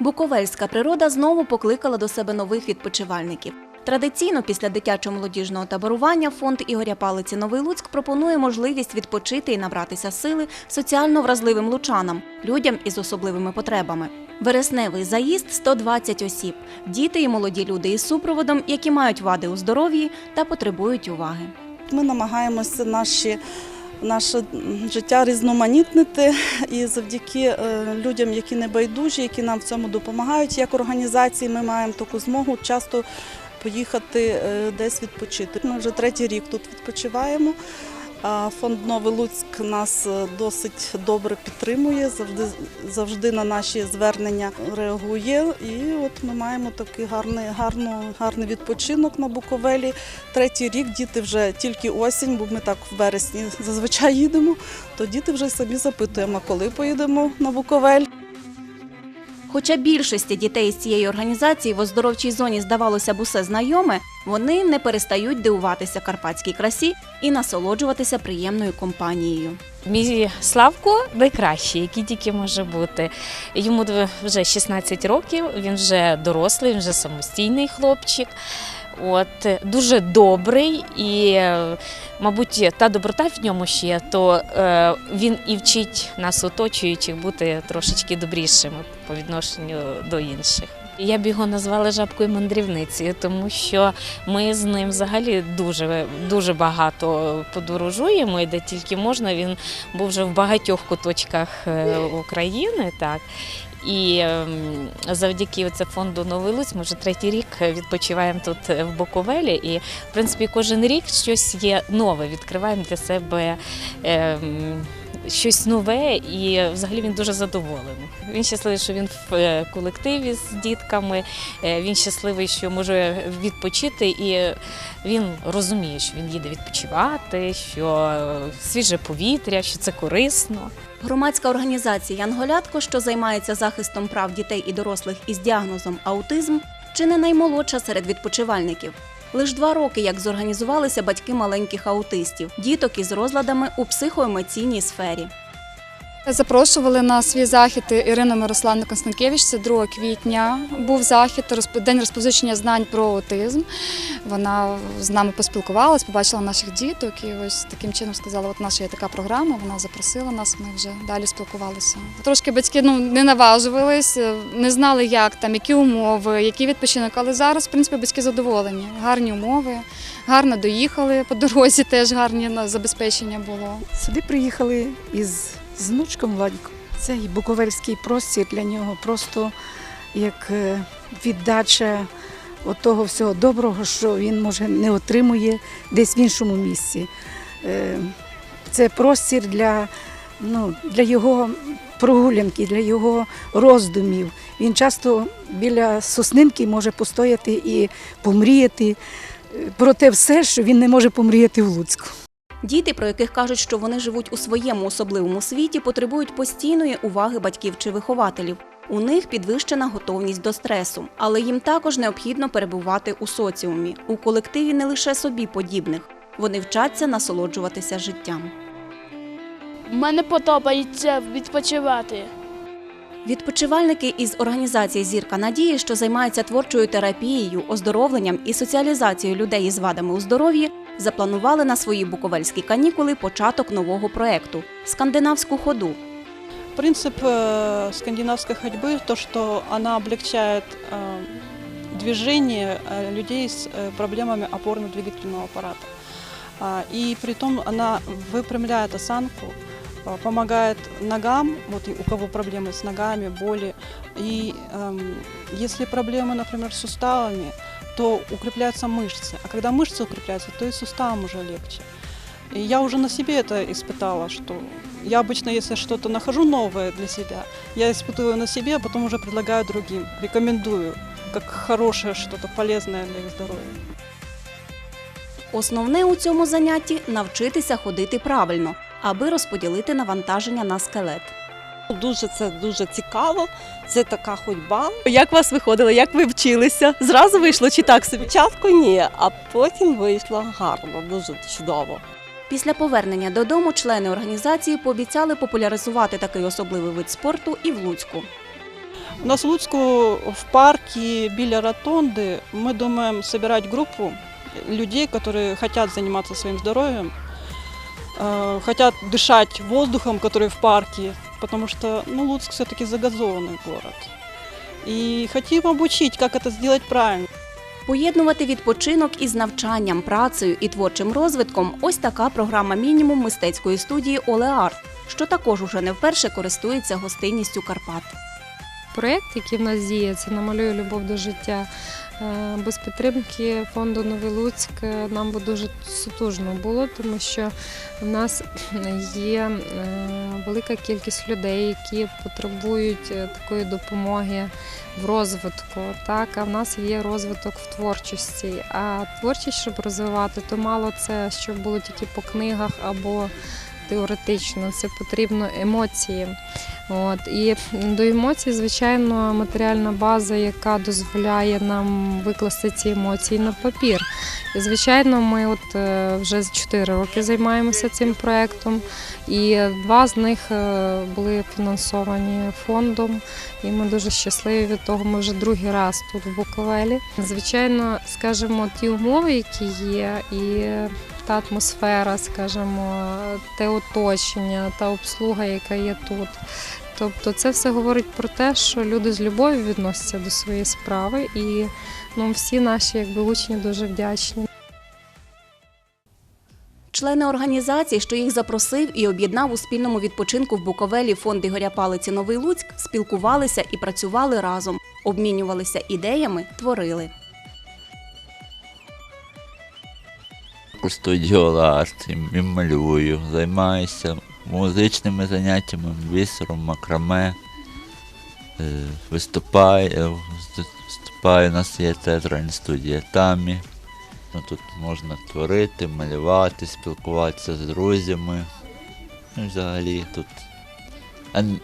Буковельська природа знову покликала до себе нових відпочивальників. Традиційно після дитячо-молодіжного таборування фонд Ігоря Палиці Новий Луцьк пропонує можливість відпочити і набратися сили соціально вразливим лучанам, людям із особливими потребами. Вересневий заїзд 120 осіб, діти і молоді люди із супроводом, які мають вади у здоров'ї та потребують уваги. Ми намагаємося наші, наше життя різноманітнити і завдяки е, людям, які не байдужі, які нам в цьому допомагають, як організації, ми маємо таку змогу часто поїхати е, десь відпочити. Ми вже третій рік тут відпочиваємо. Фонд Новий Луцьк нас е, досить добре підтримує, завжди, завжди на наші звернення реагує. І от ми маємо такий гарний, гарно, гарний відпочинок на Буковелі. Третій рік діти вже тільки осінь, бо ми так в вересні зазвичай їдемо, то діти вже самі запитуємо, коли поїдемо на Буковель. Хоча більшості дітей з цієї організації в оздоровчій зоні здавалося б усе знайоме, вони не перестають дивуватися карпатській красі і насолоджуватися приємною компанією. Мій Славко найкращий, який тільки може бути. Йому вже 16 років, він вже дорослий, він вже самостійний хлопчик. От дуже добрий і, е, мабуть, та доброта в ньому ще, то е, він і вчить нас оточуючих бути трошечки добрішими по відношенню до інших. Я б його назвала жабкою мандрівницею, тому що ми з ним взагалі дуже, дуже багато подорожуємо, і де тільки можна. Він був вже в багатьох куточках е, України. Так. І ем, завдяки це фонду Новий Луць ми вже третій рік відпочиваємо тут е, в Буковелі. І, в принципі, кожен рік щось є нове, відкриваємо для себе. Щось нове, і взагалі він дуже задоволений. Він щасливий, що він в е, колективі з дітками. е, Він щасливий, що може відпочити, і він розуміє, що він їде відпочивати, що е, свіже повітря, що це корисно. Громадська організація Янголятко, що займається захистом прав дітей і дорослих із діагнозом аутизм, чи не наймолодша серед відпочивальників. Лиш два роки, як зорганізувалися батьки маленьких аутистів, діток із розладами у психоемоційній сфері. Запрошували на свій захід Ірину Мирославну Констанкевич. Це 2 квітня був захід, день розповсюдження знань про аутизм. Вона з нами поспілкувалась, побачила наших діток і ось таким чином сказала, от нас є така програма, вона запросила нас, ми вже далі спілкувалися. Трошки батьки ну, не наважувались, не знали, як там, які умови, який відпочинок, але зараз, в принципі, батьки задоволені. Гарні умови, гарно доїхали по дорозі, теж гарні забезпечення було. Сюди приїхали із з внучком Владіком. Цей буковельський простір для нього просто як е, віддача от того всього доброго, що він може не отримує десь в іншому місці. Е, Це простір для, ну, для його прогулянки, для його роздумів. Він часто біля соснинки може постояти і помріяти е, про те все, що він не може помріяти в Луцьку. Діти, про яких кажуть, що вони живуть у своєму особливому світі, потребують постійної уваги батьків чи вихователів. У них підвищена готовність до стресу, але їм також необхідно перебувати у соціумі, у колективі не лише собі подібних. Вони вчаться насолоджуватися життям. Мене подобається відпочивати. Відпочивальники із організації Зірка надії, що займається творчою терапією, оздоровленням і соціалізацією людей із вадами у здоров'ї, запланували на свої буковельські канікули початок нового проекту скандинавську ходу. Принцип э, скандинавской ходьбы то, что она облегчает э, движение э, людей с э, проблемами опорно-двигательного аппарата. А, и при том она выпрямляет осанку, э, помогает ногам, вот и у кого проблемы с ногами, боли. И эм, если проблемы, например, с суставами, то укрепляются мышцы. А когда мышцы укрепляются, то и суставам уже легче. И я уже на себе это испытала, что я обычно, если что-то нахожу новое для себя, я испытываю на себе, а потом уже предлагаю другим, рекомендую, как хорошее что-то полезное для их здоровья. Основне у цьому занятті навчитися ходити правильно, аби розподілити навантаження на скелет. Дуже це дуже цікаво. Це така ходьба. Як вас виходило? Як ви вчилися? Зразу вийшло чи так собі? Спочатку ні, а потім вийшло гарно, дуже чудово. Після повернення додому члени організації пообіцяли популяризувати такий особливий вид спорту і в Луцьку. У нас в Луцку в парке біля ротонды мы думаем собирать группу людей, которые хотят заниматься своим здоровьем, э, хотят дышать воздухом, который в парке, потому что ну, Луцк все-таки загазованный город. И хотим обучить, как это сделать правильно. Поєднувати відпочинок із навчанням, працею і творчим розвитком ось така програма мінімум мистецької студії Олеарт, що також уже не вперше користується гостинністю Карпат. проєкт, який в нас діє, це намалює любов до життя. Е, Без підтримки фонду Новий Луцьк нам би дуже сутужно було, тому що в нас є е, велика кількість людей, які потребують е, такої допомоги в розвитку. Так, а в нас є розвиток в творчості. А творчість, щоб розвивати, то мало це, щоб було тільки по книгах або теоретично. Це потрібно емоції. От і до емоцій, звичайно, матеріальна база, яка дозволяє нам викласти ці емоції на папір. І звичайно, ми от е, вже 4 роки займаємося цим проєктом, і два з них е, були фінансовані фондом. І ми дуже щасливі від того. Ми вже другий раз тут в Буковелі. Звичайно, скажімо, ті умови, які є, і та атмосфера, скажімо, те оточення, та обслуга, яка є тут. Тобто це все говорить про те, що люди з любов'ю відносяться до своєї справи, і ну, всі наші якби, учні дуже вдячні. Члени організації, що їх запросив і об'єднав у спільному відпочинку в Буковелі фонд Ігоря Палиці Новий Луцьк, спілкувалися і працювали разом, обмінювалися ідеями, творили. У студіо і малюю, займаюся музичними заняттями, бісером, макраме, е, виступаю, виступаю, у нас є театральна студія Тамі. Ну, тут можна творити, малювати, спілкуватися з друзями. Ну, взагалі тут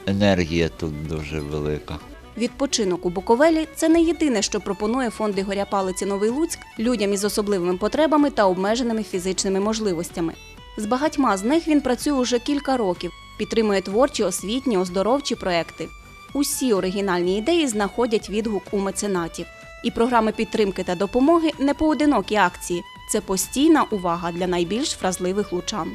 енергія тут дуже велика. Відпочинок у Буковелі це не єдине, що пропонує фонд Ігоря Палиці Новий Луцьк людям із особливими потребами та обмеженими фізичними можливостями. З багатьма з них він працює уже кілька років, підтримує творчі, освітні, оздоровчі проекти. Усі оригінальні ідеї знаходять відгук у меценатів. І програми підтримки та допомоги не поодинокі акції. Це постійна увага для найбільш вразливих лучан.